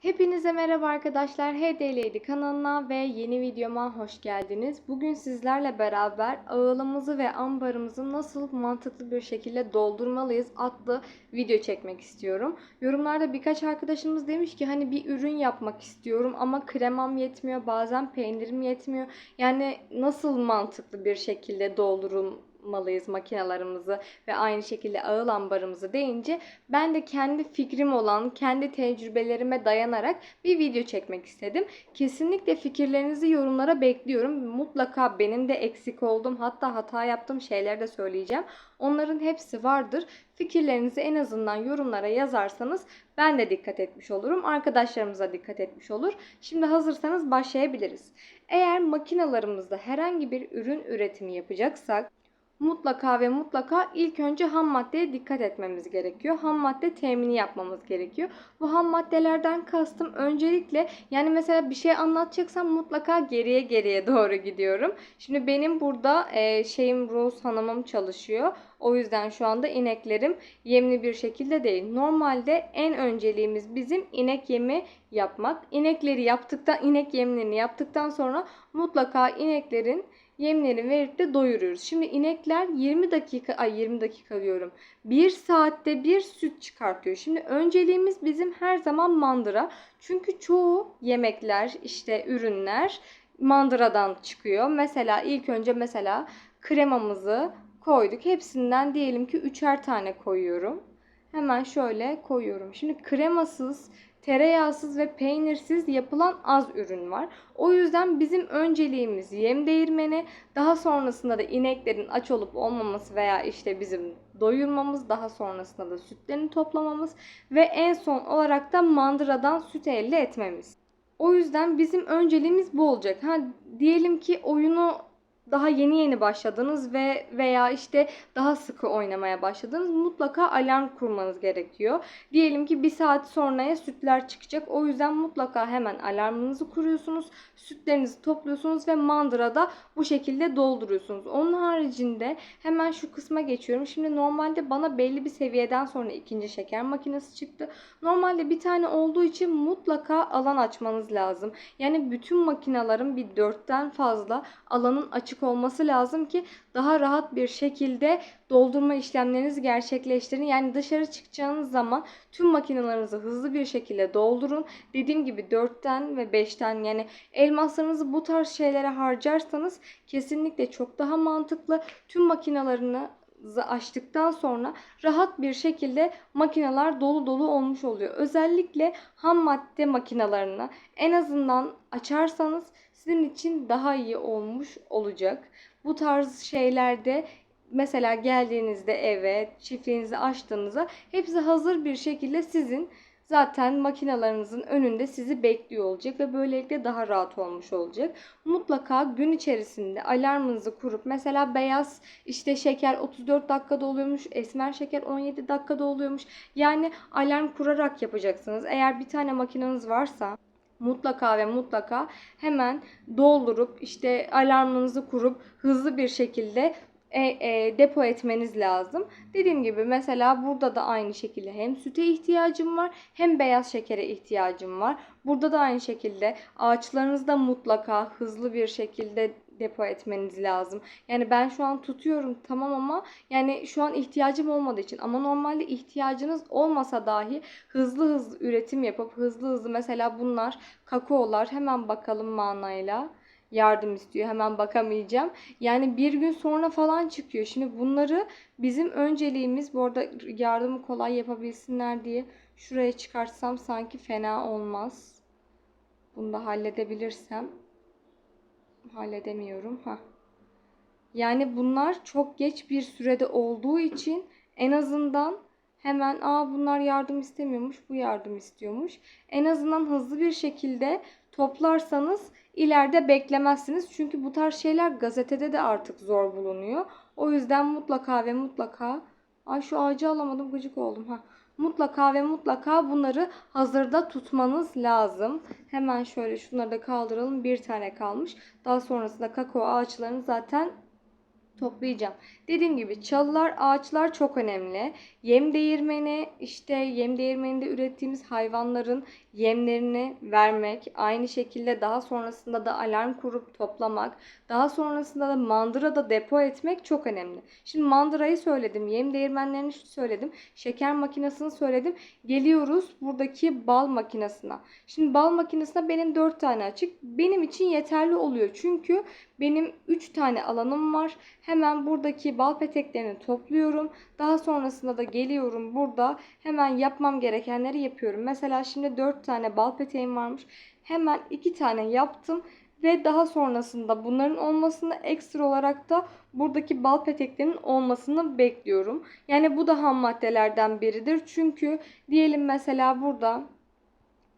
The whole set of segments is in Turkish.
Hepinize merhaba arkadaşlar. HD Lady kanalına ve yeni videoma hoş geldiniz. Bugün sizlerle beraber ağılımızı ve ambarımızı nasıl mantıklı bir şekilde doldurmalıyız adlı video çekmek istiyorum. Yorumlarda birkaç arkadaşımız demiş ki hani bir ürün yapmak istiyorum ama kremam yetmiyor, bazen peynirim yetmiyor. Yani nasıl mantıklı bir şekilde doldurum malıyız makinalarımızı ve aynı şekilde ağıl ambarımızı deyince ben de kendi fikrim olan, kendi tecrübelerime dayanarak bir video çekmek istedim. Kesinlikle fikirlerinizi yorumlara bekliyorum. Mutlaka benim de eksik olduğum hatta hata yaptığım şeyleri de söyleyeceğim. Onların hepsi vardır. Fikirlerinizi en azından yorumlara yazarsanız ben de dikkat etmiş olurum. Arkadaşlarımıza dikkat etmiş olur. Şimdi hazırsanız başlayabiliriz. Eğer makinalarımızda herhangi bir ürün üretimi yapacaksak mutlaka ve mutlaka ilk önce ham maddeye dikkat etmemiz gerekiyor. Ham madde temini yapmamız gerekiyor. Bu ham maddelerden kastım öncelikle yani mesela bir şey anlatacaksam mutlaka geriye geriye doğru gidiyorum. Şimdi benim burada e, şeyim Rose hanımım çalışıyor. O yüzden şu anda ineklerim yemli bir şekilde değil. Normalde en önceliğimiz bizim inek yemi yapmak. İnekleri yaptıktan, inek yemlerini yaptıktan sonra mutlaka ineklerin yemlerini verip de doyuruyoruz. Şimdi inekler 20 dakika, ay 20 dakika diyorum. 1 saatte bir süt çıkartıyor. Şimdi önceliğimiz bizim her zaman mandıra. Çünkü çoğu yemekler, işte ürünler mandıradan çıkıyor. Mesela ilk önce mesela kremamızı koyduk. Hepsinden diyelim ki üçer tane koyuyorum. Hemen şöyle koyuyorum. Şimdi kremasız, tereyağsız ve peynirsiz yapılan az ürün var. O yüzden bizim önceliğimiz yem değirmeni, daha sonrasında da ineklerin aç olup olmaması veya işte bizim doyurmamız, daha sonrasında da sütlerini toplamamız ve en son olarak da mandıradan süt elde etmemiz. O yüzden bizim önceliğimiz bu olacak. Ha diyelim ki oyunu daha yeni yeni başladınız ve veya işte daha sıkı oynamaya başladınız mutlaka alarm kurmanız gerekiyor. Diyelim ki bir saat sonraya sütler çıkacak. O yüzden mutlaka hemen alarmınızı kuruyorsunuz. Sütlerinizi topluyorsunuz ve mandırada bu şekilde dolduruyorsunuz. Onun haricinde hemen şu kısma geçiyorum. Şimdi normalde bana belli bir seviyeden sonra ikinci şeker makinesi çıktı. Normalde bir tane olduğu için mutlaka alan açmanız lazım. Yani bütün makinaların bir dörtten fazla alanın açık olması lazım ki daha rahat bir şekilde doldurma işlemlerinizi gerçekleştirin. Yani dışarı çıkacağınız zaman tüm makinalarınızı hızlı bir şekilde doldurun. Dediğim gibi 4'ten ve 5'ten yani elmaslarınızı bu tarz şeylere harcarsanız kesinlikle çok daha mantıklı. Tüm makinalarını açtıktan sonra rahat bir şekilde makineler dolu dolu olmuş oluyor. Özellikle ham madde makinalarını en azından açarsanız sizin için daha iyi olmuş olacak. Bu tarz şeylerde mesela geldiğinizde eve, çiftliğinizi açtığınızda hepsi hazır bir şekilde sizin zaten makinalarınızın önünde sizi bekliyor olacak ve böylelikle daha rahat olmuş olacak. Mutlaka gün içerisinde alarmınızı kurup mesela beyaz işte şeker 34 dakikada oluyormuş, esmer şeker 17 dakikada oluyormuş. Yani alarm kurarak yapacaksınız. Eğer bir tane makineniz varsa mutlaka ve mutlaka hemen doldurup işte alarmınızı kurup hızlı bir şekilde e, e, depo etmeniz lazım. Dediğim gibi mesela burada da aynı şekilde hem süte ihtiyacım var hem beyaz şekere ihtiyacım var. Burada da aynı şekilde ağaçlarınızda mutlaka hızlı bir şekilde depo etmeniz lazım. Yani ben şu an tutuyorum tamam ama yani şu an ihtiyacım olmadığı için ama normalde ihtiyacınız olmasa dahi hızlı hızlı üretim yapıp hızlı hızlı mesela bunlar kakaolar hemen bakalım manayla yardım istiyor. Hemen bakamayacağım. Yani bir gün sonra falan çıkıyor. Şimdi bunları bizim önceliğimiz bu arada yardımı kolay yapabilsinler diye şuraya çıkartsam sanki fena olmaz. Bunu da halledebilirsem halledemiyorum. Ha. Yani bunlar çok geç bir sürede olduğu için en azından hemen aa bunlar yardım istemiyormuş, bu yardım istiyormuş. En azından hızlı bir şekilde toplarsanız ileride beklemezsiniz. Çünkü bu tarz şeyler gazetede de artık zor bulunuyor. O yüzden mutlaka ve mutlaka ay şu ağacı alamadım gıcık oldum ha. Mutlaka ve mutlaka bunları hazırda tutmanız lazım. Hemen şöyle şunları da kaldıralım. Bir tane kalmış. Daha sonrasında kakao ağaçlarını zaten toplayacağım. Dediğim gibi çalılar, ağaçlar çok önemli. Yem değirmeni işte yem değirmeninde ürettiğimiz hayvanların yemlerini vermek, aynı şekilde daha sonrasında da alarm kurup toplamak, daha sonrasında da mandırada depo etmek çok önemli. Şimdi mandırayı söyledim, yem değirmenlerini söyledim, şeker makinesini söyledim. Geliyoruz buradaki bal makinesine. Şimdi bal makinesine benim 4 tane açık. Benim için yeterli oluyor. Çünkü benim 3 tane alanım var. Hemen buradaki bal peteklerini topluyorum. Daha sonrasında da geliyorum burada hemen yapmam gerekenleri yapıyorum. Mesela şimdi 4 tane bal peteğim varmış. Hemen 2 tane yaptım ve daha sonrasında bunların olmasını ekstra olarak da buradaki bal peteklerinin olmasını bekliyorum. Yani bu da ham maddelerden biridir. Çünkü diyelim mesela burada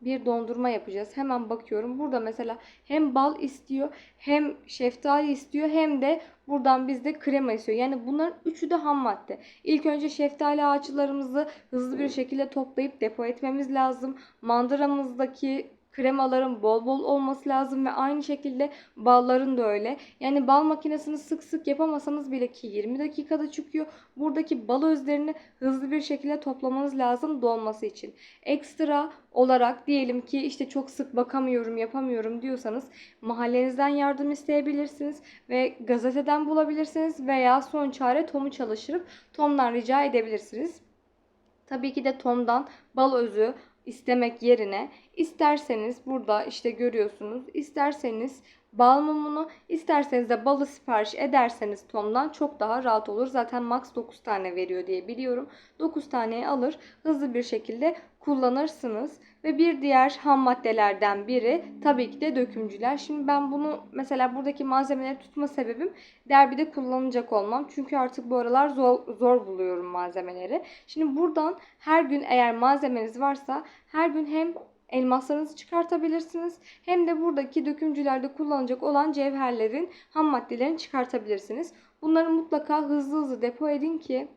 bir dondurma yapacağız. Hemen bakıyorum. Burada mesela hem bal istiyor, hem şeftali istiyor, hem de buradan bizde krema istiyor. Yani bunların üçü de ham madde. İlk önce şeftali ağaçlarımızı hızlı bir şekilde toplayıp depo etmemiz lazım. Mandıramızdaki kremaların bol bol olması lazım ve aynı şekilde balların da öyle. Yani bal makinesini sık sık yapamasanız bile ki 20 dakikada çıkıyor. Buradaki bal özlerini hızlı bir şekilde toplamanız lazım dolması için. Ekstra olarak diyelim ki işte çok sık bakamıyorum, yapamıyorum diyorsanız mahallenizden yardım isteyebilirsiniz ve gazeteden bulabilirsiniz veya son çare Tom'u çalıştırıp Tom'dan rica edebilirsiniz. Tabii ki de Tom'dan bal özü istemek yerine isterseniz burada işte görüyorsunuz isterseniz bal mumunu isterseniz de balı sipariş ederseniz Tom'dan çok daha rahat olur. Zaten max 9 tane veriyor diye biliyorum. 9 taneyi alır hızlı bir şekilde kullanırsınız. Ve bir diğer ham maddelerden biri tabii ki de dökümcüler. Şimdi ben bunu mesela buradaki malzemeleri tutma sebebim derbide kullanacak olmam. Çünkü artık bu aralar zor, zor buluyorum malzemeleri. Şimdi buradan her gün eğer malzemeniz varsa her gün hem elmaslarınızı çıkartabilirsiniz. Hem de buradaki dökümcülerde kullanacak olan cevherlerin ham maddelerini çıkartabilirsiniz. Bunları mutlaka hızlı hızlı depo edin ki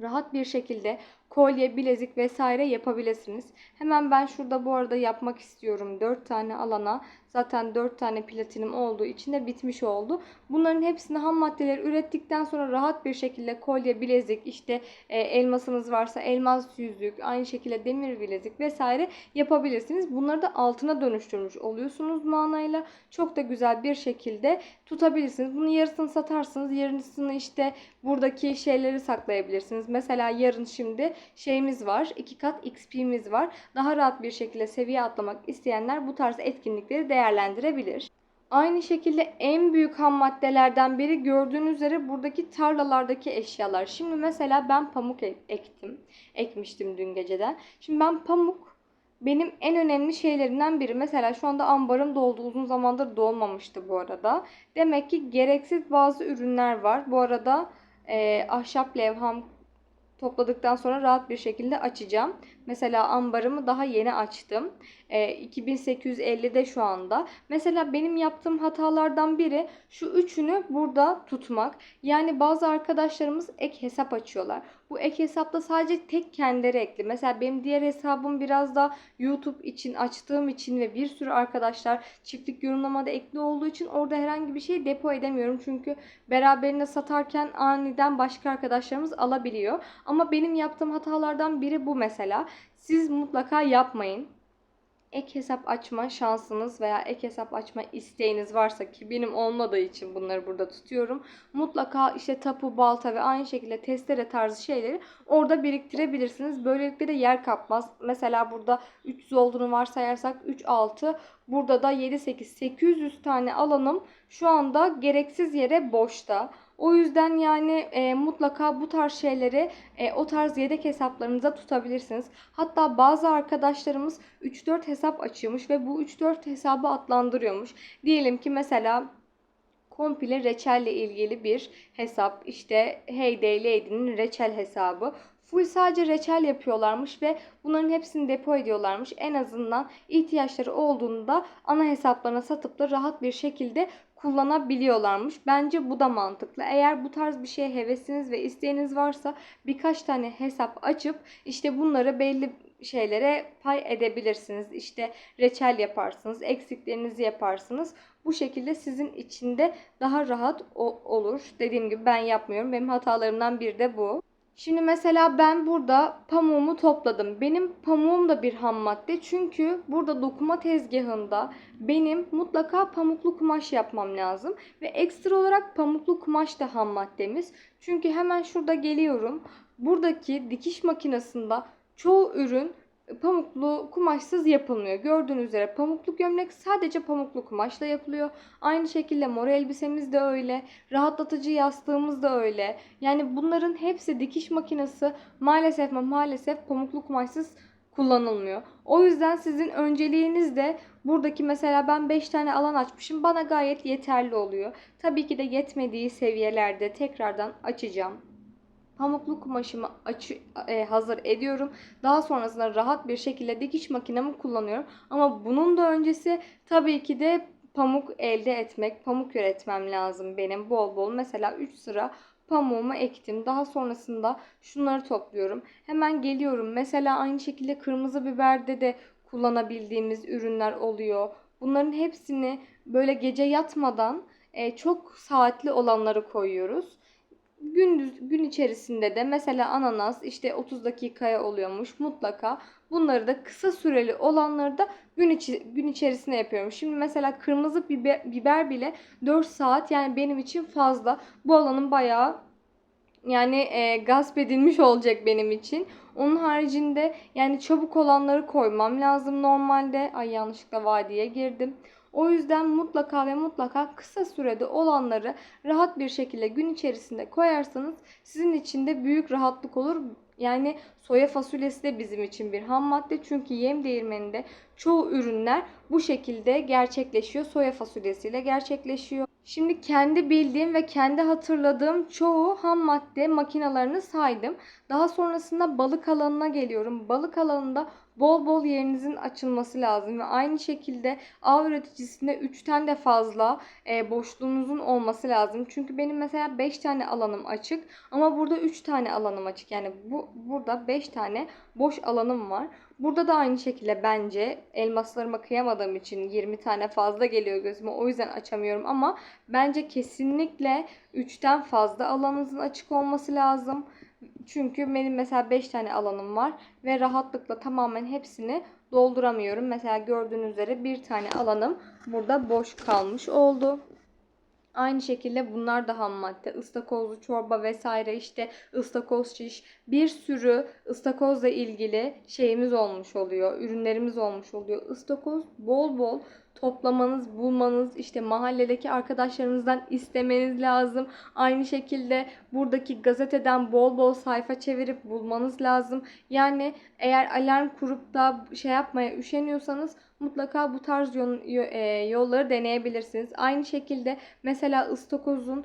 rahat bir şekilde kolye, bilezik vesaire yapabilirsiniz. Hemen ben şurada bu arada yapmak istiyorum 4 tane alana. Zaten 4 tane platinim olduğu için de bitmiş oldu. Bunların hepsini ham maddeleri ürettikten sonra rahat bir şekilde kolye, bilezik, işte e, elmasınız varsa elmas yüzük, aynı şekilde demir bilezik vesaire yapabilirsiniz. Bunları da altına dönüştürmüş oluyorsunuz manayla. Çok da güzel bir şekilde tutabilirsiniz. Bunun yarısını satarsınız. Yarısını işte buradaki şeyleri saklayabilirsiniz. Mesela yarın şimdi şeyimiz var. 2 kat XP'miz var. Daha rahat bir şekilde seviye atlamak isteyenler bu tarz etkinlikleri değerlendirebilir. Aynı şekilde en büyük ham maddelerden biri gördüğünüz üzere buradaki tarlalardaki eşyalar. Şimdi mesela ben pamuk ektim. Ekmiştim dün geceden. Şimdi ben pamuk benim en önemli şeylerimden biri. Mesela şu anda ambarım doldu. Uzun zamandır dolmamıştı bu arada. Demek ki gereksiz bazı ürünler var. Bu arada e, ahşap levham topladıktan sonra rahat bir şekilde açacağım. Mesela ambarımı daha yeni açtım. E, 2850'de şu anda. Mesela benim yaptığım hatalardan biri şu üçünü burada tutmak. Yani bazı arkadaşlarımız ek hesap açıyorlar. Bu ek hesapta sadece tek kendileri ekli. Mesela benim diğer hesabım biraz da YouTube için açtığım için ve bir sürü arkadaşlar çiftlik yorumlamada ekli olduğu için orada herhangi bir şey depo edemiyorum. Çünkü beraberinde satarken aniden başka arkadaşlarımız alabiliyor. Ama benim yaptığım hatalardan biri bu mesela. Siz mutlaka yapmayın ek hesap açma şansınız veya ek hesap açma isteğiniz varsa ki benim olmadığı için bunları burada tutuyorum. Mutlaka işte tapu, balta ve aynı şekilde testere tarzı şeyleri orada biriktirebilirsiniz. Böylelikle de yer kapmaz. Mesela burada 300 olduğunu varsayarsak 3, 6 burada da 7, 8, 800 tane alanım şu anda gereksiz yere boşta. O yüzden yani e, mutlaka bu tarz şeyleri e, o tarz yedek hesaplarınıza tutabilirsiniz. Hatta bazı arkadaşlarımız 3-4 hesap açıyormuş ve bu 3-4 hesabı adlandırıyormuş. Diyelim ki mesela komple reçelle ilgili bir hesap. İşte Heyday Lady'nin reçel hesabı. Full sadece reçel yapıyorlarmış ve bunların hepsini depo ediyorlarmış. En azından ihtiyaçları olduğunda ana hesaplarına satıp da rahat bir şekilde kullanabiliyorlarmış. Bence bu da mantıklı. Eğer bu tarz bir şeye hevesiniz ve isteğiniz varsa birkaç tane hesap açıp işte bunları belli şeylere pay edebilirsiniz. İşte reçel yaparsınız, eksiklerinizi yaparsınız. Bu şekilde sizin içinde daha rahat olur. Dediğim gibi ben yapmıyorum. Benim hatalarımdan biri de bu. Şimdi mesela ben burada pamuğumu topladım. Benim pamuğum da bir ham madde. Çünkü burada dokuma tezgahında benim mutlaka pamuklu kumaş yapmam lazım. Ve ekstra olarak pamuklu kumaş da ham maddemiz. Çünkü hemen şurada geliyorum. Buradaki dikiş makinesinde çoğu ürün pamuklu kumaşsız yapılmıyor. Gördüğünüz üzere pamuklu gömlek sadece pamuklu kumaşla yapılıyor. Aynı şekilde mor elbisemiz de öyle. Rahatlatıcı yastığımız da öyle. Yani bunların hepsi dikiş makinesi maalesef ve maalesef pamuklu kumaşsız kullanılmıyor. O yüzden sizin önceliğiniz de buradaki mesela ben 5 tane alan açmışım. Bana gayet yeterli oluyor. Tabii ki de yetmediği seviyelerde tekrardan açacağım pamuklu kumaşımı açı, e, hazır ediyorum. Daha sonrasında rahat bir şekilde dikiş makinemi kullanıyorum. Ama bunun da öncesi tabii ki de pamuk elde etmek, pamuk üretmem lazım benim bol bol. Mesela 3 sıra pamuğumu ektim. Daha sonrasında şunları topluyorum. Hemen geliyorum. Mesela aynı şekilde kırmızı biberde de kullanabildiğimiz ürünler oluyor. Bunların hepsini böyle gece yatmadan e, çok saatli olanları koyuyoruz gündüz gün içerisinde de mesela ananas işte 30 dakikaya oluyormuş mutlaka. Bunları da kısa süreli olanları da gün içi, gün içerisinde yapıyorum. Şimdi mesela kırmızı biber, biber bile 4 saat yani benim için fazla. Bu alanın bayağı yani e, gasp edilmiş olacak benim için. Onun haricinde yani çabuk olanları koymam lazım normalde. Ay yanlışlıkla vadiye girdim. O yüzden mutlaka ve mutlaka kısa sürede olanları rahat bir şekilde gün içerisinde koyarsanız sizin için de büyük rahatlık olur. Yani soya fasulyesi de bizim için bir ham madde. Çünkü yem değirmeninde çoğu ürünler bu şekilde gerçekleşiyor. Soya fasulyesiyle gerçekleşiyor. Şimdi kendi bildiğim ve kendi hatırladığım çoğu ham madde makinalarını saydım. Daha sonrasında balık alanına geliyorum. Balık alanında bol bol yerinizin açılması lazım ve aynı şekilde av üreticisinde 3'ten de fazla e, boşluğunuzun olması lazım. Çünkü benim mesela 5 tane alanım açık ama burada 3 tane alanım açık. Yani bu burada 5 tane boş alanım var. Burada da aynı şekilde bence elmaslarıma kıyamadığım için 20 tane fazla geliyor gözüme. O yüzden açamıyorum ama bence kesinlikle 3'ten fazla alanınızın açık olması lazım. Çünkü benim mesela 5 tane alanım var ve rahatlıkla tamamen hepsini dolduramıyorum. Mesela gördüğünüz üzere bir tane alanım burada boş kalmış oldu. Aynı şekilde bunlar da ham madde. Istakozlu çorba vesaire işte ıstakoz şiş bir sürü ıstakozla ilgili şeyimiz olmuş oluyor. Ürünlerimiz olmuş oluyor. Istakoz bol bol toplamanız, bulmanız, işte mahalledeki arkadaşlarınızdan istemeniz lazım. Aynı şekilde buradaki gazeteden bol bol sayfa çevirip bulmanız lazım. Yani eğer alarm kurup da şey yapmaya üşeniyorsanız mutlaka bu tarz e, yolları deneyebilirsiniz. Aynı şekilde mesela ıstakozun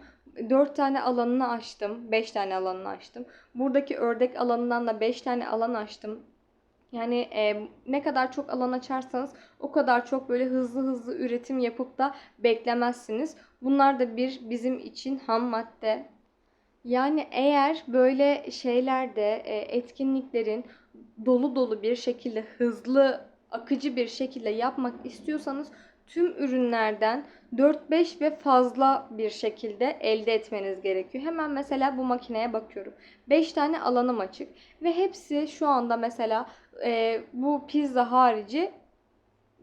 4 tane alanını açtım. 5 tane alanını açtım. Buradaki ördek alanından da 5 tane alan açtım. Yani e, ne kadar çok alan açarsanız o kadar çok böyle hızlı hızlı üretim yapıp da beklemezsiniz. Bunlar da bir bizim için ham madde. Yani eğer böyle şeylerde e, etkinliklerin dolu dolu bir şekilde hızlı akıcı bir şekilde yapmak istiyorsanız tüm ürünlerden 4-5 ve fazla bir şekilde elde etmeniz gerekiyor. Hemen mesela bu makineye bakıyorum. 5 tane alanım açık ve hepsi şu anda mesela e, bu pizza harici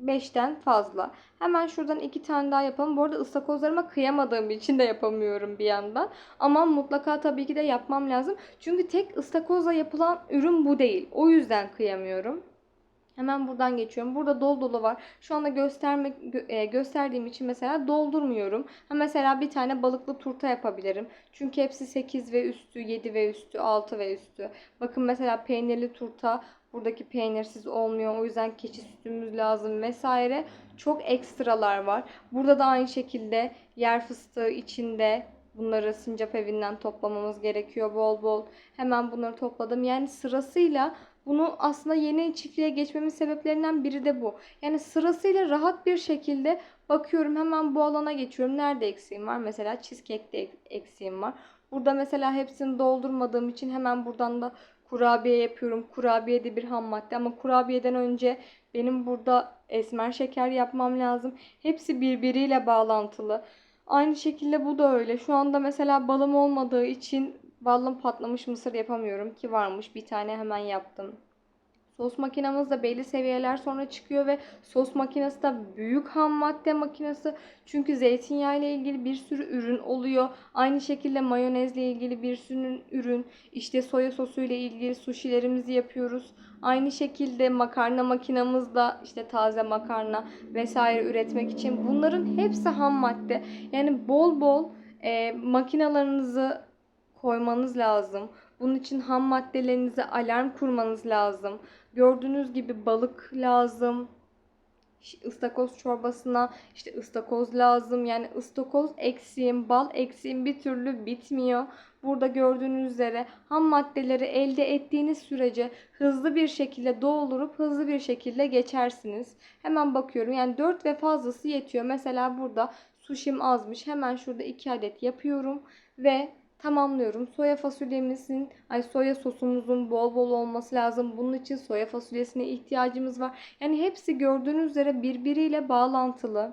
5'ten fazla. Hemen şuradan 2 tane daha yapalım. Bu arada ıstakozlarıma kıyamadığım için de yapamıyorum bir yandan. Ama mutlaka tabii ki de yapmam lazım. Çünkü tek ıstakozla yapılan ürün bu değil. O yüzden kıyamıyorum. Hemen buradan geçiyorum. Burada dolu dolu var. Şu anda göstermek e, gösterdiğim için mesela doldurmuyorum. Ha mesela bir tane balıklı turta yapabilirim. Çünkü hepsi 8 ve üstü, 7 ve üstü, 6 ve üstü. Bakın mesela peynirli turta buradaki peynirsiz olmuyor. O yüzden keçi sütümüz lazım vesaire. Çok ekstralar var. Burada da aynı şekilde yer fıstığı içinde Bunları sincap evinden toplamamız gerekiyor bol bol. Hemen bunları topladım. Yani sırasıyla bunu aslında yeni çiftliğe geçmemin sebeplerinden biri de bu. Yani sırasıyla rahat bir şekilde bakıyorum hemen bu alana geçiyorum. Nerede eksiğim var? Mesela cheesecake'de eksiğim var. Burada mesela hepsini doldurmadığım için hemen buradan da kurabiye yapıyorum. Kurabiye de bir ham madde ama kurabiyeden önce benim burada esmer şeker yapmam lazım. Hepsi birbiriyle bağlantılı. Aynı şekilde bu da öyle. Şu anda mesela balım olmadığı için Ballı patlamış mısır yapamıyorum ki varmış. Bir tane hemen yaptım. Sos makinamız da belli seviyeler sonra çıkıyor ve sos makinesi de büyük ham madde makinesi. Çünkü zeytinyağı ile ilgili bir sürü ürün oluyor. Aynı şekilde mayonezle ilgili bir sürü ürün. İşte soya sosu ile ilgili suşilerimizi yapıyoruz. Aynı şekilde makarna makinamız da işte taze makarna vesaire üretmek için. Bunların hepsi ham madde. Yani bol bol e, makinalarınızı koymanız lazım. Bunun için ham maddelerinize alarm kurmanız lazım. Gördüğünüz gibi balık lazım. ıstakoz çorbasına işte ıstakoz lazım. Yani ıstakoz eksiğim, bal eksiğim bir türlü bitmiyor. Burada gördüğünüz üzere ham maddeleri elde ettiğiniz sürece hızlı bir şekilde doldurup hızlı bir şekilde geçersiniz. Hemen bakıyorum yani 4 ve fazlası yetiyor. Mesela burada suşim azmış. Hemen şurada 2 adet yapıyorum ve tamamlıyorum. Soya fasulyemizin, ay soya sosumuzun bol bol olması lazım. Bunun için soya fasulyesine ihtiyacımız var. Yani hepsi gördüğünüz üzere birbiriyle bağlantılı.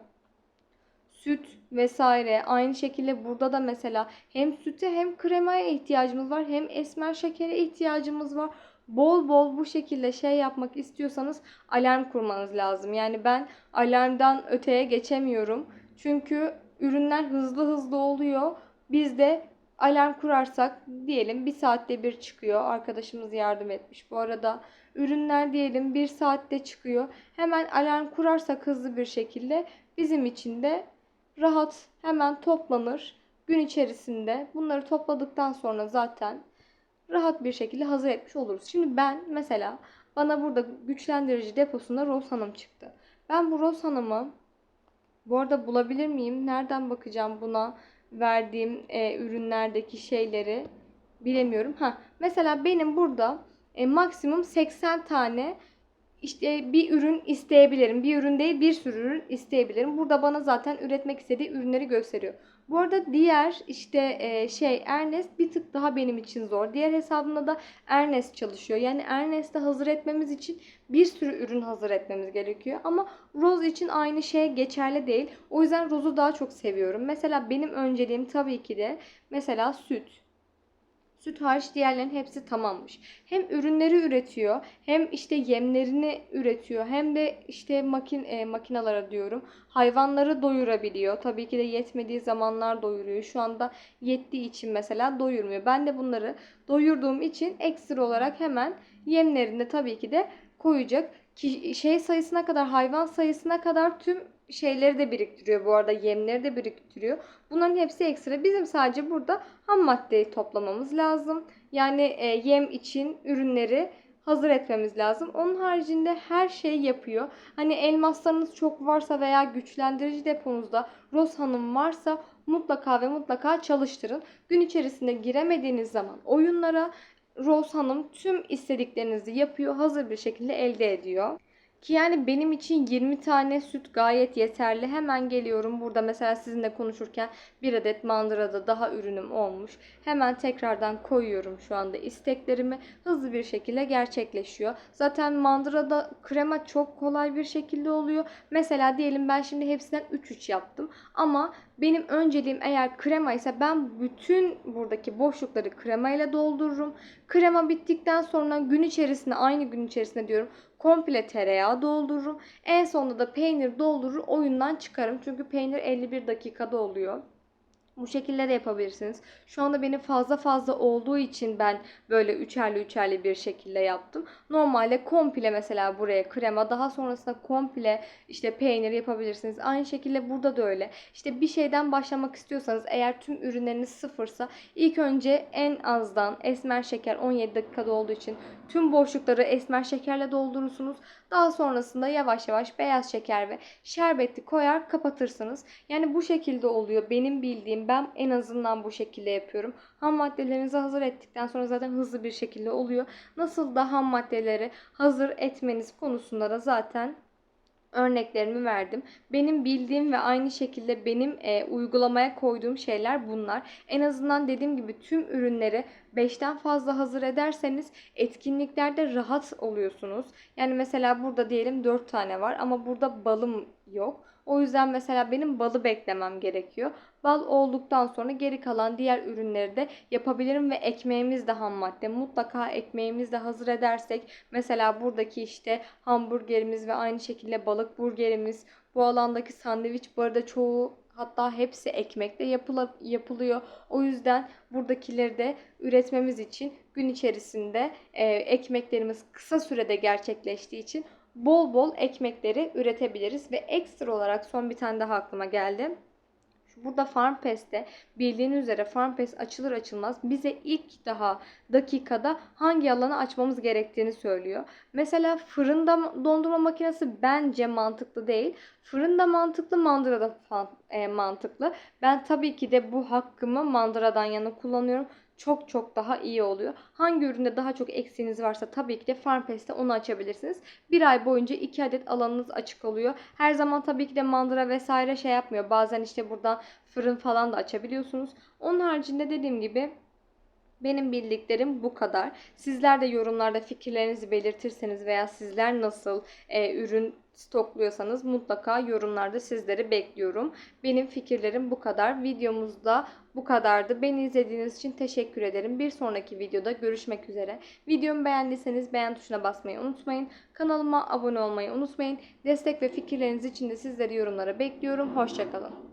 Süt vesaire aynı şekilde burada da mesela hem süte hem kremaya ihtiyacımız var hem esmer şekere ihtiyacımız var. Bol bol bu şekilde şey yapmak istiyorsanız alarm kurmanız lazım. Yani ben alarmdan öteye geçemiyorum. Çünkü ürünler hızlı hızlı oluyor. Biz de alarm kurarsak diyelim bir saatte bir çıkıyor. Arkadaşımız yardım etmiş. Bu arada ürünler diyelim bir saatte çıkıyor. Hemen alarm kurarsak hızlı bir şekilde bizim için de rahat hemen toplanır. Gün içerisinde bunları topladıktan sonra zaten rahat bir şekilde hazır etmiş oluruz. Şimdi ben mesela bana burada güçlendirici deposunda Rose Hanım çıktı. Ben bu Rose Hanım'ı bu arada bulabilir miyim? Nereden bakacağım buna? Verdiğim e, ürünlerdeki şeyleri bilemiyorum. Ha, mesela benim burada e, maksimum 80 tane işte bir ürün isteyebilirim. Bir ürün değil bir sürü ürün isteyebilirim. Burada bana zaten üretmek istediği ürünleri gösteriyor. Bu arada diğer işte e, şey Ernest bir tık daha benim için zor. Diğer hesabımda da Ernest çalışıyor. Yani Ernest'te hazır etmemiz için bir sürü ürün hazır etmemiz gerekiyor. Ama Rose için aynı şey geçerli değil. O yüzden Rose'u daha çok seviyorum. Mesela benim önceliğim tabii ki de mesela süt. Süt hariç diğerlerinin hepsi tamammış. Hem ürünleri üretiyor, hem işte yemlerini üretiyor, hem de işte makin e, makinalara diyorum. Hayvanları doyurabiliyor. Tabii ki de yetmediği zamanlar doyuruyor. Şu anda yettiği için mesela doyurmuyor. Ben de bunları doyurduğum için ekstra olarak hemen yemlerinde tabii ki de koyacak. Ki şey sayısına kadar, hayvan sayısına kadar tüm şeyleri de biriktiriyor bu arada yemleri de biriktiriyor. Bunların hepsi ekstra. Bizim sadece burada ham maddeyi toplamamız lazım. Yani e, yem için ürünleri hazır etmemiz lazım. Onun haricinde her şeyi yapıyor. Hani elmaslarınız çok varsa veya güçlendirici deponuzda Rose Hanım varsa mutlaka ve mutlaka çalıştırın. Gün içerisinde giremediğiniz zaman oyunlara Rose Hanım tüm istediklerinizi yapıyor. Hazır bir şekilde elde ediyor. Ki yani benim için 20 tane süt gayet yeterli. Hemen geliyorum. Burada mesela sizinle konuşurken bir adet mandırada daha ürünüm olmuş. Hemen tekrardan koyuyorum şu anda isteklerimi. Hızlı bir şekilde gerçekleşiyor. Zaten mandırada krema çok kolay bir şekilde oluyor. Mesela diyelim ben şimdi hepsinden 3-3 yaptım. Ama benim önceliğim eğer krema ise ben bütün buradaki boşlukları krema ile doldururum. Krema bittikten sonra gün içerisinde aynı gün içerisinde diyorum komple tereyağı doldururum. En sonunda da peynir doldurur oyundan çıkarım. Çünkü peynir 51 dakikada oluyor. Bu şekilde de yapabilirsiniz. Şu anda benim fazla fazla olduğu için ben böyle üçerli üçerli bir şekilde yaptım. Normalde komple mesela buraya krema daha sonrasında komple işte peynir yapabilirsiniz. Aynı şekilde burada da öyle. İşte bir şeyden başlamak istiyorsanız eğer tüm ürünleriniz sıfırsa ilk önce en azdan esmer şeker 17 dakikada olduğu için tüm boşlukları esmer şekerle doldurursunuz. Daha sonrasında yavaş yavaş beyaz şeker ve şerbeti koyar kapatırsınız. Yani bu şekilde oluyor. Benim bildiğim ben en azından bu şekilde yapıyorum. Ham maddelerinizi hazır ettikten sonra zaten hızlı bir şekilde oluyor. Nasıl da ham maddeleri hazır etmeniz konusunda da zaten örneklerimi verdim. Benim bildiğim ve aynı şekilde benim e, uygulamaya koyduğum şeyler bunlar. En azından dediğim gibi tüm ürünleri 5'ten fazla hazır ederseniz etkinliklerde rahat oluyorsunuz. Yani mesela burada diyelim 4 tane var ama burada balım yok. O yüzden mesela benim balı beklemem gerekiyor. Bal olduktan sonra geri kalan diğer ürünleri de yapabilirim ve ekmeğimiz de ham madde. Mutlaka ekmeğimizi de hazır edersek mesela buradaki işte hamburgerimiz ve aynı şekilde balık burgerimiz bu alandaki sandviç bu arada çoğu hatta hepsi ekmekle yapıla, yapılıyor. O yüzden buradakileri de üretmemiz için gün içerisinde e, ekmeklerimiz kısa sürede gerçekleştiği için bol bol ekmekleri üretebiliriz ve ekstra olarak son bir tane daha aklıma geldi. Burada FarmPest'te bildiğiniz üzere FarmPest açılır açılmaz bize ilk daha dakikada hangi alanı açmamız gerektiğini söylüyor. Mesela fırında dondurma makinesi bence mantıklı değil. Fırında mantıklı, mandırada e, mantıklı. Ben tabii ki de bu hakkımı mandıradan yana kullanıyorum. Çok çok daha iyi oluyor. Hangi üründe daha çok eksiğiniz varsa tabii ki de FarmPest'te onu açabilirsiniz. Bir ay boyunca iki adet alanınız açık oluyor. Her zaman tabii ki de mandıra vesaire şey yapmıyor. Bazen işte buradan fırın falan da açabiliyorsunuz. Onun haricinde dediğim gibi benim bildiklerim bu kadar. Sizler de yorumlarda fikirlerinizi belirtirseniz veya sizler nasıl e, ürün stokluyorsanız mutlaka yorumlarda sizleri bekliyorum. Benim fikirlerim bu kadar. Videomuzda bu kadardı. Beni izlediğiniz için teşekkür ederim. Bir sonraki videoda görüşmek üzere. Videomu beğendiyseniz beğen tuşuna basmayı unutmayın. Kanalıma abone olmayı unutmayın. Destek ve fikirleriniz için de sizleri yorumlara bekliyorum. Hoşçakalın.